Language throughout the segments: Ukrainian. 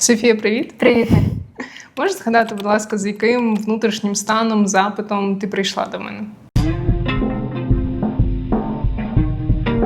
Софія, привіт. Привіт. Можеш згадати, будь ласка, з яким внутрішнім станом, запитом ти прийшла до мене?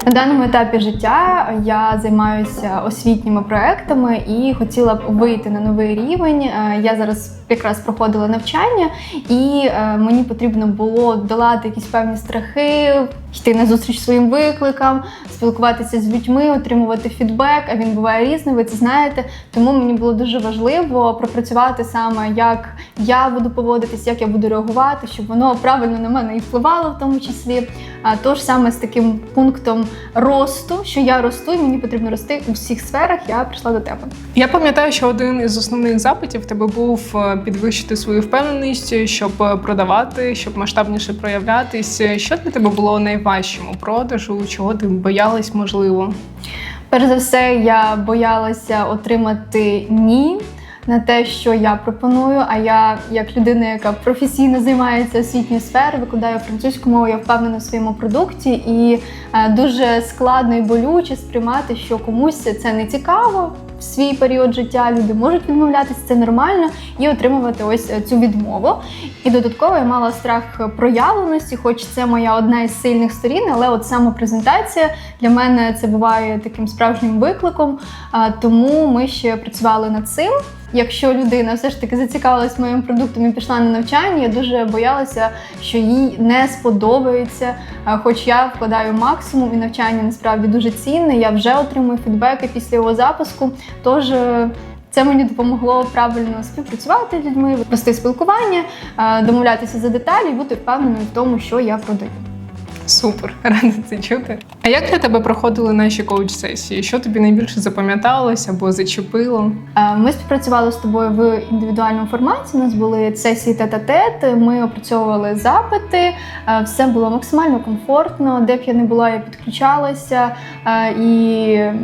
На даному етапі життя я займаюся освітніми проектами і хотіла б вийти на новий рівень. Е, Я зараз якраз проходила навчання, і е, мені потрібно було долати якісь певні страхи, йти на зустріч своїм викликам, спілкуватися з людьми, отримувати фідбек. А він буває різний, ви це знаєте. Тому мені було дуже важливо пропрацювати саме, як я буду поводитись, як я буду реагувати, щоб воно правильно на мене і впливало, в тому числі. А тож саме з таким пунктом росту, що я росту, і мені потрібно рости у всіх сферах. Я прийшла до тебе. Я пам'ятаю, що один із основних запитів в тебе був е, підвищити свою впевненість, щоб е, продавати, щоб масштабніше проявлятись. Що для тебе було найважчим у продажу? Чого ти боялась, можливо? Перш за все, я боялася отримати ні. На те, що я пропоную, а я, як людина, яка професійно займається освітньою сферою, викладаю французьку мову, я впевнена в своєму продукті, і е, дуже складно і болюче сприймати, що комусь це не цікаво в свій період життя. Люди можуть відмовлятися, це нормально, і отримувати ось е, цю відмову. І додатково я мала страх проявленості, хоч це моя одна із сильних сторін, але от саме презентація для мене це буває таким справжнім викликом. Тому ми ще працювали над цим. Якщо людина все ж таки зацікавилась моїм продуктом і пішла на навчання, я дуже боялася, що їй не сподобається. Хоч я вкладаю максимум, і навчання насправді дуже цінне. Я вже отримую фідбеки після його запуску. Тож е, це мені допомогло правильно співпрацювати з людьми, вести спілкування, домовлятися за деталі бути впевненою в тому, що я продаю. Супер, рада це чути. А як для тебе проходили наші коуч-сесії? Що тобі найбільше запам'яталось або зачепило? Ми співпрацювали з тобою в індивідуальному форматі. У нас були сесії тет-а-тет, Ми опрацьовували запити. Все було максимально комфортно. Де б я не була, я підключалася. І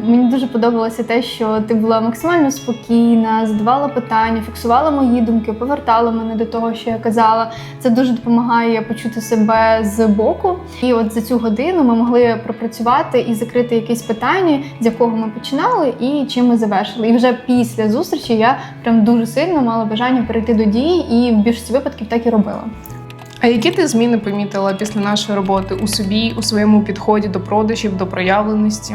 мені дуже подобалося те, що ти була максимально спокійна, задавала питання, фіксувала мої думки, повертала мене до того, що я казала. Це дуже допомагає почути себе з боку. І от за цю годину ми могли пропрацювати і закрити якесь питання, з якого ми починали, і чим ми завершили. І вже після зустрічі я прям дуже сильно мала бажання перейти до дії, і в більшості випадків так і робила. А які ти зміни помітила після нашої роботи у собі, у своєму підході до продажів, до проявленості?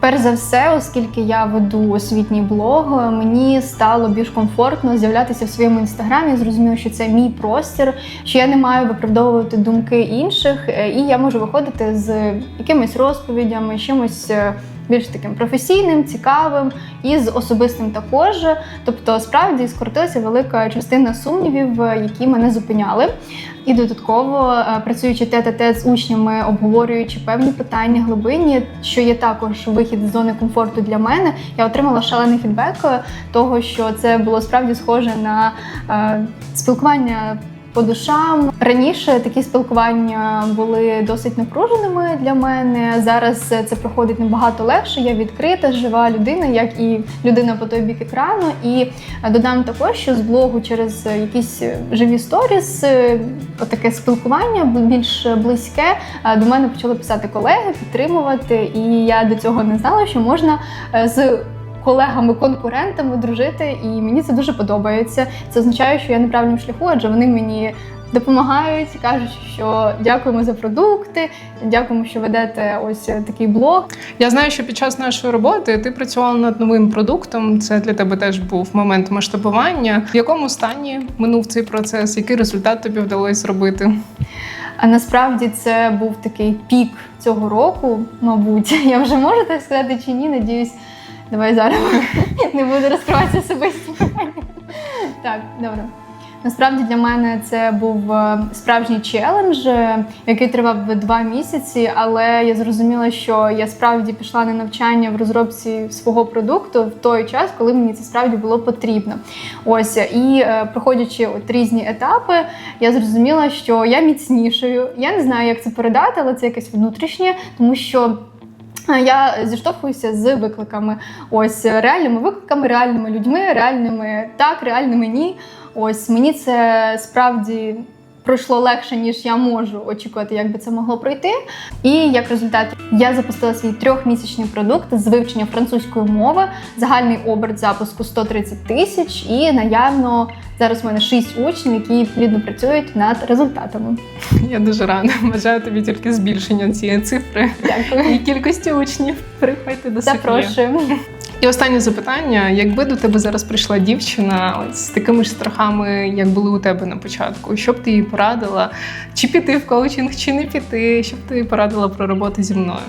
Перш за все, оскільки я веду освітній блог, мені стало більш комфортно з'являтися в своєму інстаграмі. Зрозуміло, що це мій простір, що я не маю виправдовувати думки інших, е, і я можу виходити з якимись розповідями, чимось е, більш таким професійним, цікавим і з особистим також. Тобто, справді скоротилася велика частина сумнівів, е, які мене зупиняли. І додатково, е, працюючи тет-а-тет з учнями, обговорюючи певні питання глибинні, що є також вихід з зони комфорту для мене, я отримала шалений фідбек е, того, що це було справді схоже на спілкування. По душам раніше такі спілкування були досить напруженими для мене. Зараз це проходить набагато легше. Я відкрита, жива людина, як і людина по той бік екрану. І додам також, що з блогу через якісь живі сторіс, е, таке спілкування більш близьке. е, До мене почали писати колеги, підтримувати. І я до цього не знала, що можна е, з колегами-конкурентами дружити, і мені це дуже подобається. Це означає, що я на правильному шляху, адже вони мені допомагають, кажуть, що дякуємо за продукти, дякуємо, що ведете ось такий блог. Я знаю, що під час нашої роботи ти працювала над новим продуктом. Це для тебе теж був момент масштабування. В якому стані минув цей процес? Який результат тобі вдалося зробити? А насправді це був такий пік цього року, мабуть. Я вже можу так сказати чи ні? Надіюсь, давай зараз не буду розкриватися особисті. Так, добре. Насправді для мене це був е, справжній челендж, е, який тривав два місяці, але я зрозуміла, що я справді пішла на навчання в розробці свого продукту в той час, коли мені це справді було потрібно. Ось і е, проходячи от різні етапи, я зрозуміла, що я міцнішою. Я не знаю, як це передати, але це якесь внутрішнє, тому що. Е, Я зіштовхуюся з викликами, ось реальними викликами, реальними людьми, реальними так, реальними ні. Ось мені це справді пройшло легше, ніж я можу очікувати, як би це могло пройти. І як результат, я запустила свій трьохмісячний продукт з вивчення французької мови, загальний оберт запуску 130 тисяч, і наявно зараз в мене 6 учнів, які плідно працюють над результатами. Я дуже рада. Бажаю тобі тільки збільшення цієї цифри Дякую. і кількості учнів. Приходьте до. Запрошую. І останнє запитання: якби до тебе зараз прийшла дівчина ось з такими ж страхами, як були у тебе на початку, що б ти їй порадила? Чи піти в коучинг, чи не піти? Що б ти їй порадила про роботу зі мною?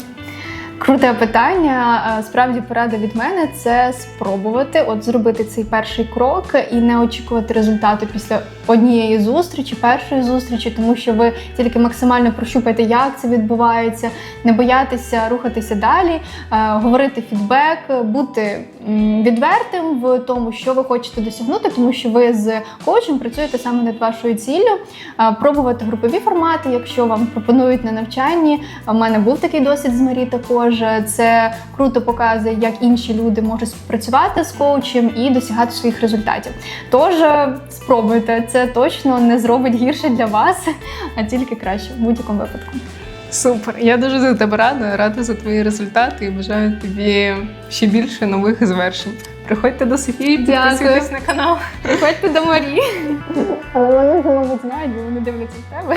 Круте питання. Справді порада від мене це спробувати, от зробити цей перший крок і не очікувати результату після однієї зустрічі, першої зустрічі, тому що ви тільки максимально прощупаєте, як це відбувається, не боятися рухатися далі, е, говорити фідбек, бути відвертим в тому, що ви хочете досягнути, тому що ви з коучем працюєте саме над вашою ціллю, Е, пробувати групові формати, якщо вам пропонують на навчанні. У мене був такий досвід з Марі також. Це круто показує, як інші люди можуть співпрацювати з коучем і досягати своїх результатів. Тож е, спробуйте, це точно не зробить гірше для вас, а тільки краще в будь-якому випадку. Супер! Я дуже за тебе рада, рада за твої результати і бажаю тобі ще більше нових звершень. Приходьте до Софії, підписуйтесь на канал. Приходьте до Марії. Але вони вже, мабуть, знають, бо вони дивляться в тебе.